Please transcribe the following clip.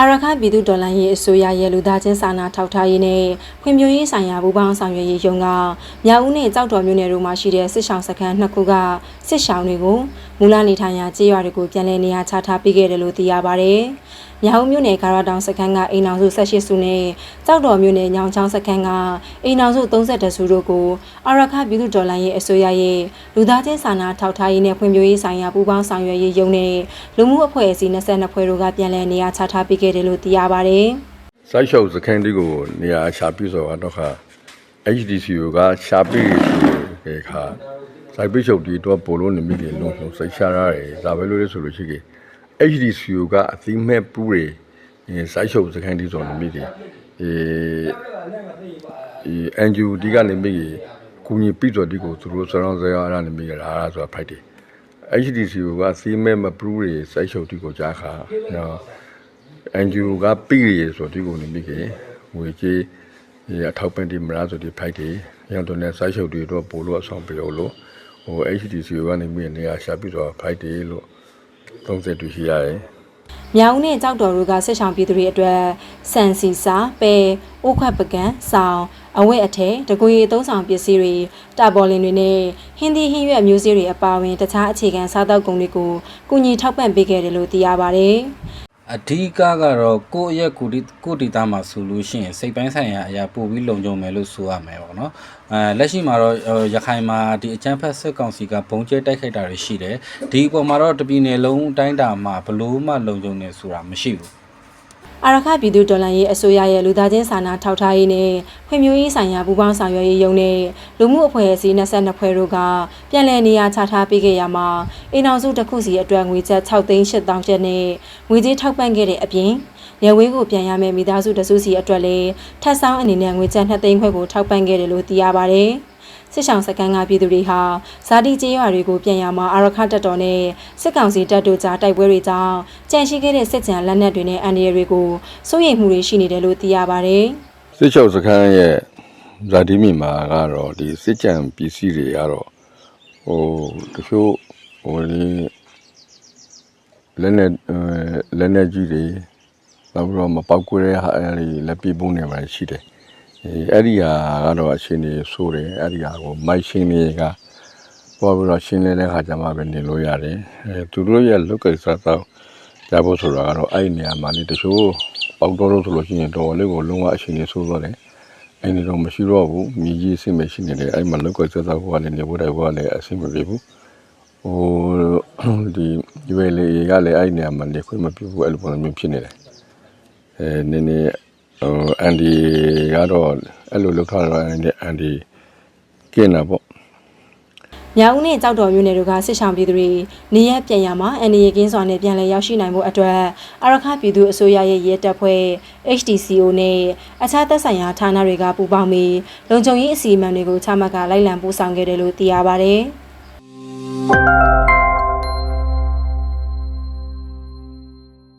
အာရခပြည်သူဒေါ်လာရေးအစိုးရရဲ့လူသားချင်းစာနာထောက်ထားရေးနဲ့ဖွံ့ဖြိုးရေးဆိုင်ရာပူးပေါင်းဆောင်ရွက်ရေးယုံကမြောက်ဦးနဲ့ကြောက်တော်မြို့နယ်တို့မှာရှိတဲ့စစ်ဆောင်စခန်းနှစ်ခုကစစ်ဆောင်တွေကို မူလနေထိုင်ရာကြေးရွာတွေကိုပြန်လည်နေရာချထားပေးခဲ့တယ်လို့သိရပါဗျ။မြောက်ဦးမြို့နယ်ကာရတောင်စခန်းကအိမ်အောင်စု18စုနဲ့ကြောက်တော်မြို့နယ်ညောင်ချောင်းစခန်းကအိမ်အောင်စု32စုတို့ကိုအာရခပြည်သူဒေါ်လာရေးအစိုးရရဲ့လူသားချင်းစာနာထောက်ထားရေးနဲ့ဖွံ့ဖြိုးရေးဆိုင်ရာပူးပေါင်းဆောင်ရွက်ရေးယုံနဲ့လူမှုအဖွဲ့အစည်း22ဖွဲ့တို့ကပြန်လည်နေရာချထားပေးခဲ့တယ်လို့သိရပါဗျ။စိုက်ရှုပ်စခန်းတွေကိုနေရာရှာပြီးဆိုတော့ခါ HDCO ကရှာပြီးခေခါ စိုက်ပြီးချုပ်ဒီတော့ပိုလို့နေမိတယ်လုံးလုံးစိတ်ရှာရတယ်ဒါပဲလို့လဲဆိုလို့ရှိကေ HDCO ကအသိမဲ့ပူးတွေစိုက်ရှုပ်စခန်းဒီဆိုနေမိတယ်အဲအဲ NGO ဒီကနေမိကူညီပြီးတော့ဒီကိုသူတို့ဆောင်းစရာအားနေမိရတာအားဆိုတာဖိုက်တယ် HDCO ကစီးမဲ့မပူးတွေစိုက်ရှုပ်ဒီကိုကြားခါနော် NGO ကပြီးရဆိုဒီကိုနေမိကေငွေကြီးအထောက်ပံ့ဒီမလားဆိုဒီဖိုက်တယ်ရန်တော့နဲ့စိုက်ရှုပ်တွေတော့ပို့လို့အဆောင်ပြောလို့ ဟို HDCO ကနေမိနေရာရှာပြီးတော့ဖိုက်တယ်လို့30တူရှိရတယ်မြောင်နဲ့ကြောက်တော်တို့ကဆက်ဆောင်ပြည်သူတွေအတွက်စံစီစာပဲအိုးခွက်ပကံဆောင်းအဝတ်အထည်တကွေသုံးဆောင်ပစ္စည်းတွေတာပေါ်လင်တွေနဲ့ဟင်းသီးဟင်းရွက်မျိုးစေ့တွေအပါအဝင်တခြားအခြေခံစားသောက်ကုန်တွေကိုကုညီထောက်ပံ့ပေးခဲ့တယ်လို့သိရပါတယ်။ အဓိကကတော့ကိုယ့်ရဲ့ကိုဒီကိုဒီတာမှာဆိုလို့ရှိရင်စိတ်ပိုင်းဆိုင်ရာအရာပို့ပြီးလုံခြုံမယ်လို့ဆိုရမယ်ပေါ့နော်အဲလက်ရှိမှာတော့ရခိုင်မှာဒီအချမ်းဖက်စစ်ကောင်စီကဘုံကျဲတိုက်ခိုက်တာတွေရှိတယ်ဒီအပေါ်မှာတော့တပြည်နယ်လုံးအတိုင်းတာမှာဘလို့မှလုံခြုံနေဆိုတာမရှိဘူး အာရခပြည်သူဒေါ်လာရေးအစိုးရရဲ့လူသားချင်းစာနာထောက်ထားရေးနဲ့ဖွံ့ဖြိုးရေးဆိုင်ရာပူးပေါင်းဆောင်ရွက်ရေးယုံနဲ့လူမှုအဖွဲ့အစည်း22ဖွဲ့တို့ကပြန်လည်နေရာချထားပေးခဲ့ရမှာအိမ်အောင်စုတစ်ခုစီအတွက်ငွေကျပ်6သိန်း8000ကျပ်နဲ့ငွေကြေးထောက်ပံ့ခဲ့တဲ့အပြင်ရဝေးကိုပြန်ရမယ့်မိသားစုတစုစီအတွက်လည်းထပ်ဆောင်အနေနဲ့ငွေကျပ်2သိန်းခွဲကိုထောက်ပံ့ခဲ့တယ်လို့သိရပါတယ်။ စစ်ဆောင်စကန်ကပြည်သူတွေဟာဇာတိကျေးရွာတွေကိုပြန်ရမှာအာရခတပ်တော်နဲ့စစ်ကောင်စီတပ်တို့ကြားတိုက်ပွဲတွေကြောင့်ကြန့်ရှိခဲ့တဲ့စစ်ကြံလက်နက်တွေနဲ့အန်ဒီရတွေကိုစိုးရိမ်မှုတွေရှိနေတယ်လို့သိရပါတယ်။စစ်ချုပ်စခန်းရဲ့ဇာတိမိမှာကတော့ဒီစစ်ကြံပစ္စည်းတွေကတော့ဟိုတချို့ဟိုဒီလက်နဲ့လက်နဲ့ကြီးတွေနောက်ပြီးတော့မပောက်ကွဲတဲ့ဟာအဲဒီလက်ပြပုံးတွေမှာရှိတယ် အဲအဲ့ဒီဟာကတော့အရှင်နေဆိုးတယ်အဲ့ဒီဟာကိုမိုက်ရှင်းတွေကပေါ်ပြီးတော့ရှင်းနေတဲ့ခါကျမှပဲနေလို့ရတယ်အဲသူတို့ရဲ့လုတ်ကိစ္စတော့ကြဖို့ဆိုတာကတော့အဲ့ဒီနေရာမှာလေတချို့ပေါက်တော်လို့ဆိုလို့ရှိရင်တော်လေးကိုလုံးဝအရှင်နေဆိုးသွားတယ်အဲ့ဒီတော့မရှိတော့ဘူးမြည်ကြီးအဆင်မရှိနေတယ်အဲ့မှာလုတ်ကိစ္စတော့ဟိုကလည်းနေဖို့တိုင်ဟိုကလည်းအဆင်မပြေဘူးဟိုဒီရွေလေကလည်းအဲ့ဒီနေရာမှာနေခွင့်မပြုဘူးအဲ့လိုပုံစံမျိုးဖြစ်နေတယ်အဲနည်းနည်း ဟိုအန်ဒီကတော့အဲ့လိုလောက်ထားတော့အန်ဒီအန်ဒီကင်းတာပေါ့မြောက်ဦးနဲ့ကြောက်တော်မြို့နယ်တို့ကစစ်ဆောင်ပြည်သူတွေနေရက်ပြန်ရမှာအန်ဒီရေကင်းစွာနဲ့ပြန်လည်ရောက်ရှိနိုင်မှုအတွက်အာရခပြည်သူအစိုးရရဲ့ရဲတပ်ဖွဲ့ HDCO နဲ့အခြားသက်ဆိုင်ရာဌာနတွေကပူးပေါင်းပြီးလုံခြုံရေးအစီအမံတွေကိုချမှတ်ကလိုက်လံပို့ဆောင်ခဲ့တယ်လို့သိရပါဗျ။